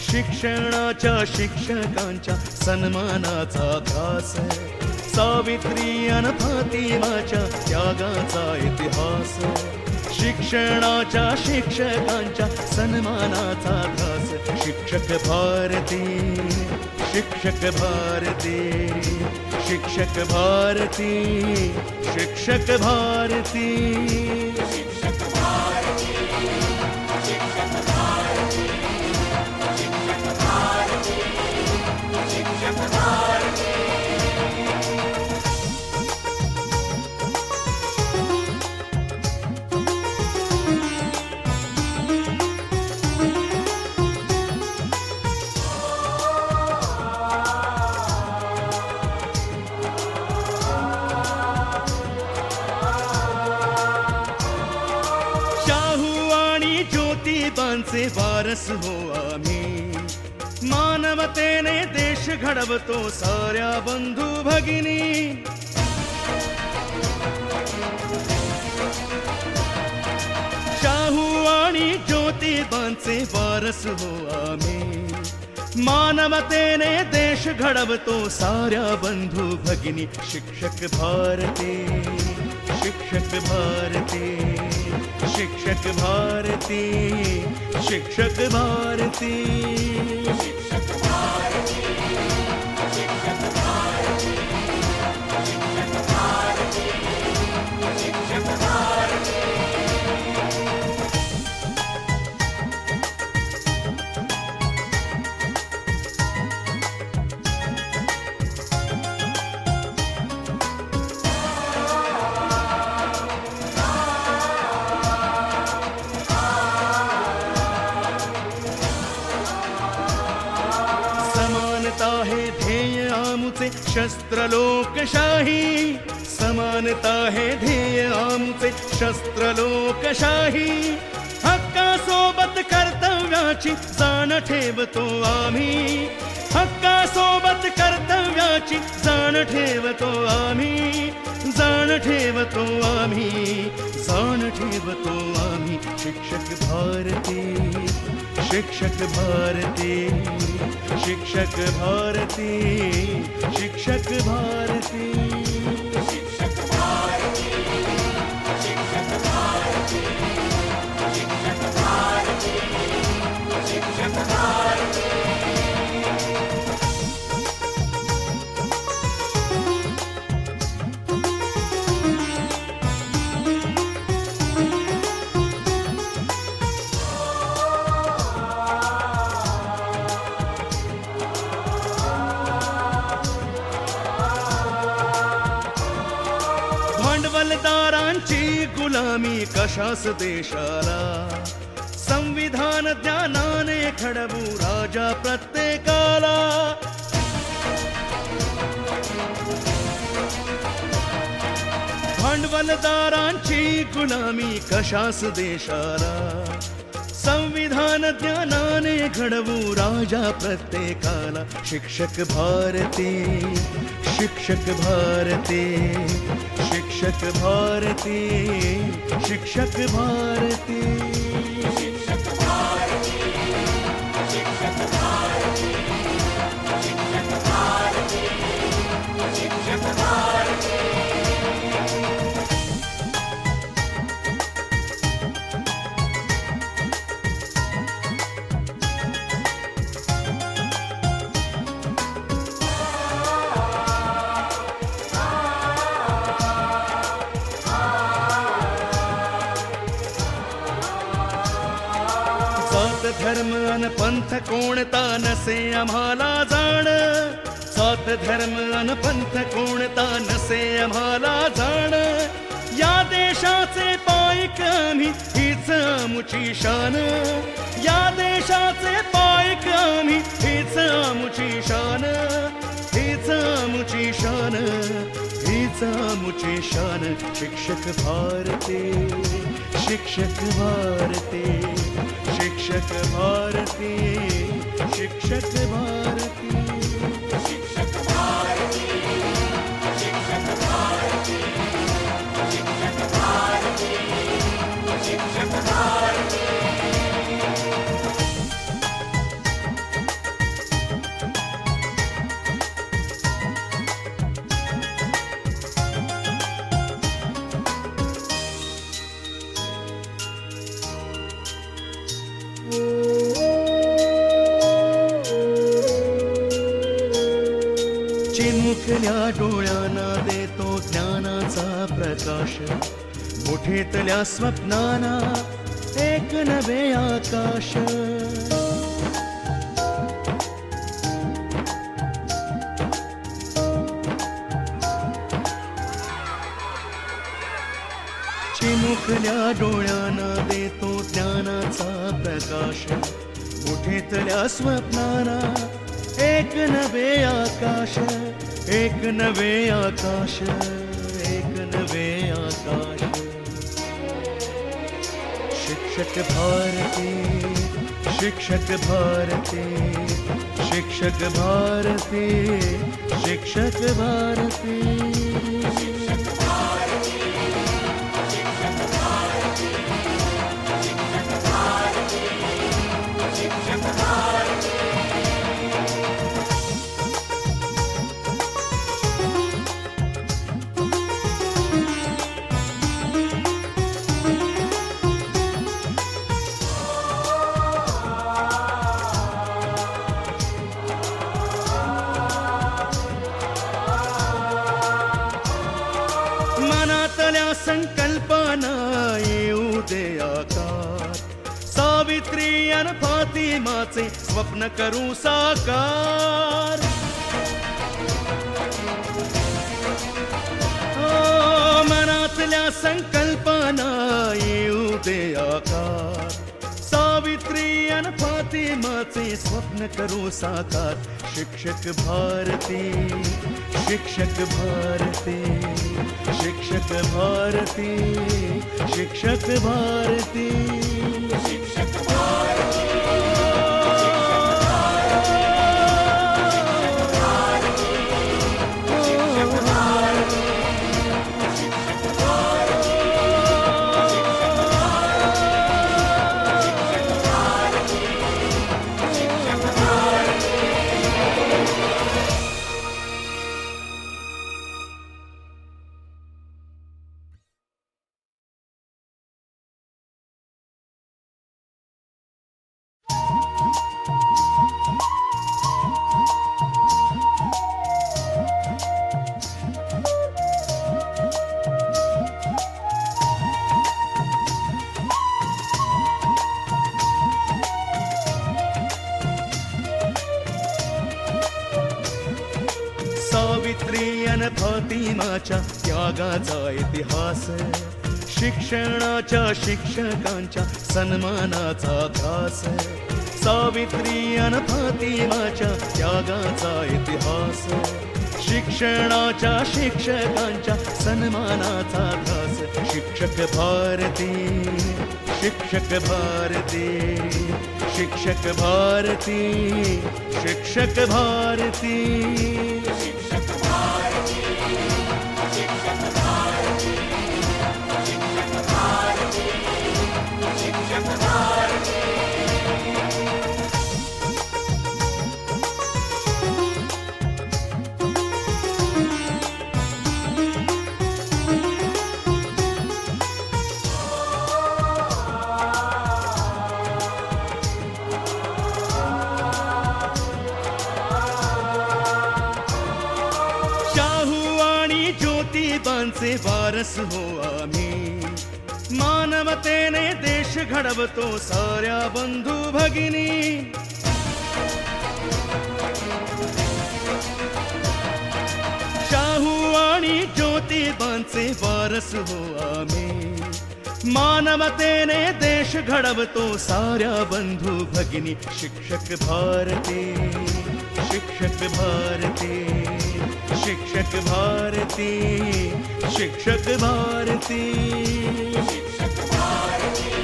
शिक्षणाच्या शिक्षकांच्या सन्मानाचा ध्यास सावित्री अन फातिमाच्या त्यागाचा इतिहास शिक्षणाच्या शिक्षकांच्या सन्मानाचा ध्यास शिक्षक भारती शिक्षक भारती शिक्षक भारती शिक्षक भारती. ज्योतिबांचे वारस हो आम्ही. मानवतेने देश घडवतो साऱ्या बंधू भगिनी. शाहू आणि ज्योतिबांचे वारस हो आम्ही. मानवतेने देश घडवतो साऱ्या बंधू भगिनी शिक्षक भारती. शिक्षक भारती शिक्षक भारती शिक्षक भारती. शस्त्रलोकशाही शस्त्र लोकशाही समानता हे ध्येय आमचे शस्त्र लोकशाही हक्कासोबत कर्तव्याची जाण ठेवतो आम्ही. हक्कासोबत कर्तव्याची जाण ठेवतो आम्ही. जाण ठेवतो आम्ही. जाण ठेवतो आम्ही. शिक्षक भारती. शिक्षक भारती शिक्षक भारती शिक्षक भारती। भांडवलदारांची गुलामी कशास देशाला? संविधान ज्ञानाने खडबू राजा प्रत्येकाला. भांडवलदारांची गुलामी कशास देशाला? संविधान ज्ञानाने घडवू राजा प्रत्येकाला. शिक्षक भारती शिक्षक भारती शिक्षक भारती शिक्षक भारती. धर्म अन पंथ कोणता नसे आम्हाला जाण? सात धर्म अन पंथ कोणता नसे आम्हाला जाण? या देशाचे पायक आम्ही हीच आमुची शान. या देशाचे पायक आम्ही हीच आमुची शान. हीच आमुची शान हीच आमुची शान. शिक्षक भारती शिक्षक भारती. शिक्षक भारती शिक्षक भारती. तो ज्ञानाचा प्रकाश. मोठेतल्या स्वप्नाना एक नवे आकाश. चिमुकल्या डोळ्याना देतो ज्ञानाचा प्रकाश. मोठेतल्या स्वप्नाना एक नवे आकाश. एक नवे आकाश एक नवे आकाश। शिक्षक भारती शिक्षक भारती शिक्षक भारती शिक्षक भारती। मनातल्या अन फातिमाचे स्वप्न करू साकार. मनातल्या संकल्पना येऊ दे आकार. सावित्री अन फातिमाचे स्वप्न करू साकार. शिक्षक भारती शिक्षक भारती शिक्षक भारती शिक्षक भारती. अन फातिमाच्या त्यागाचा इतिहास शिक्षणाच्या शिक्षकांच्या सन्मानाचा ध्यास सावित्री अन फातिमाच्या त्यागाचा इतिहास शिक्षणाच्या शिक्षकांच्या सन्मानाचा ध्यास शिक्षक भारती शिक्षक भारती शिक्षक भारती शिक्षक भारती. शाहू ज्योतिबांचे वारस हो आम्ही मानवतेने देश घडवतो साऱ्या बंधू भगिनी। शाहू आणि ज्योतिबांचे वारस हो आम्ही मानवतेने देश घडवतो साऱ्या बंधू भगिनी। शिक्षक भारती शिक्षक भारती। शिक्षक भारती शिक्षक भारती. शिक्षक भारती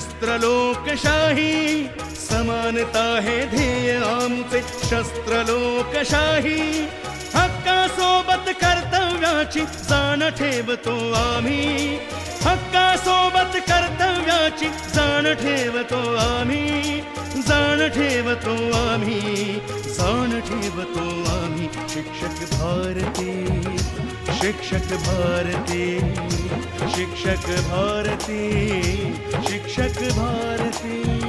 ध्येय शस्त्र लोकशाही समानता हे ध्येय आमचे शस्त्र लोकशाही हक्कासोबत कर्तव्याची जाण ठेवतो आम्ही. हक्कासोबत कर्तव्याची जाण ठेवतो आम्ही. जाण ठेवतो आम्ही. जाण ठेवतो आम्ही. शिक्षक भारती शिक्षक भारती. शिक्षक भारती शिक्षक भारती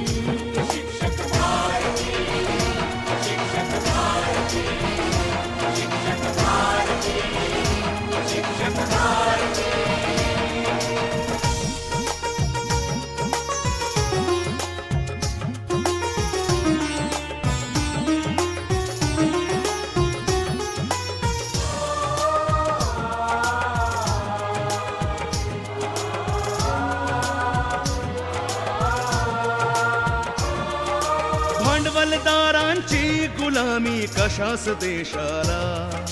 भांडवलदारांची गुलामी कशास देशाला?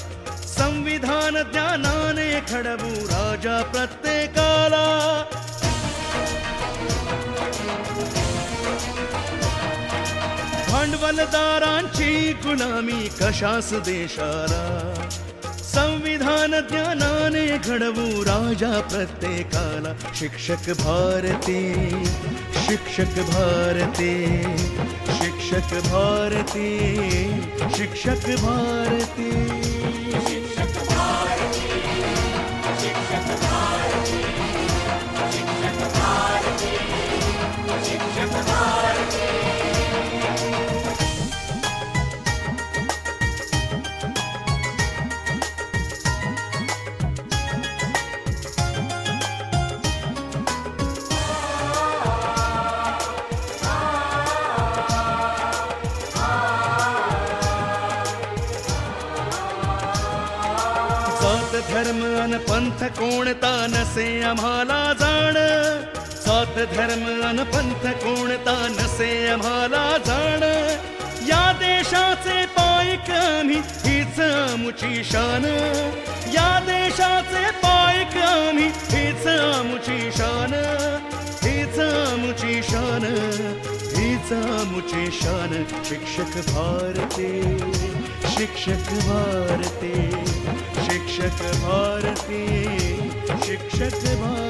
संविधान ज्ञानाने खडबू राजा प्रत्येकाला. भांडवलदारांची गुलामी कशास देशाला? संविधान ज्ञानाने घडवू राजा प्रत्येकाला. शिक्षक भारती शिक्षक भारती शिक्षक भारती शिक्षक भारती. अन पंथ कोणता नसे आम्हाला जाण? सात धर्म अन पंथ कोणता नसे आम्हाला जाण? या देशाचे पायक आम्ही हीच आमुची शान. या देशाचे पायक आम्ही हीच आमुची शान. हीच आमुची शान हीच आमुची शान. शिक्षक भारती शिक्षक भारती. शिक्षक भारती शिक्षक भारती।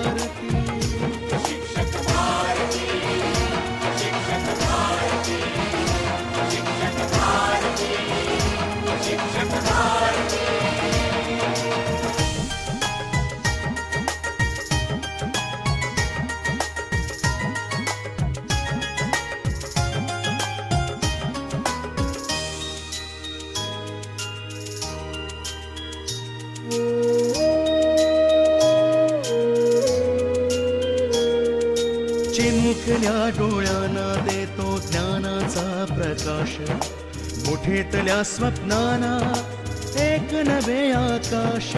चिमुकल्या डोळ्यांना देतो ज्ञानाचा प्रकाश. मोठेतल्या स्वप्नाना एक नवे आकाश.